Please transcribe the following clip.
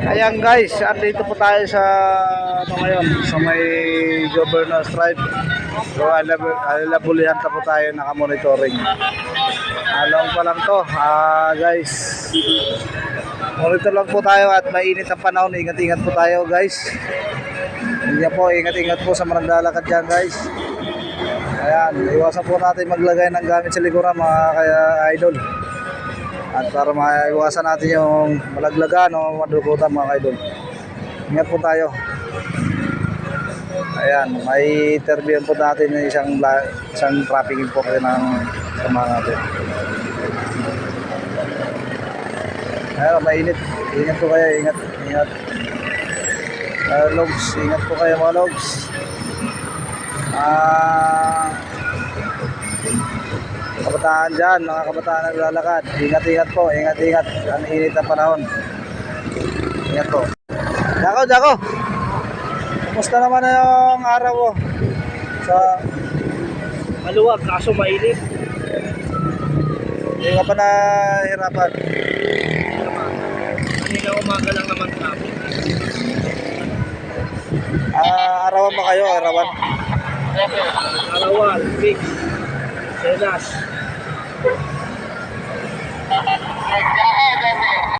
Ayan guys, andito po tayo sa ano ngayon, sa may Governor's Drive. So alab- alabulihan ta po tayo naka-monitoring. Along pa lang to, ah guys. Monitor lang po tayo at mainit ang panahon. Ingat-ingat po tayo guys. Hindi po, ingat-ingat po sa mga naglalakad dyan guys. Ayan, iwasan po natin maglagay ng gamit sa likuran mga kaya idol. At para maiwasan natin yung malaglagan o madukutan mga idol. Ingat po tayo. Ayan, may interview po natin ng isang, isang trafficking po kayo ng sama natin. Ayan, mainit. Ingat po kayo, ingat. Ingat. Uh, logs, ingat po kayo mga logs. Ah, kabataan dyan, mga kabataan na naglalakad. Ingat-ingat po, ingat-ingat. Ang init ng panahon. Ingat po. Jako, Jako! Kumusta naman na yung araw mo? Sa, Maluwag, kaso mainit. hindi ka pa nahirapan. Kanina umaga lang naman traffic. Ah, arawan ba kayo? Arawan? Arawan, Big, Senas. my God.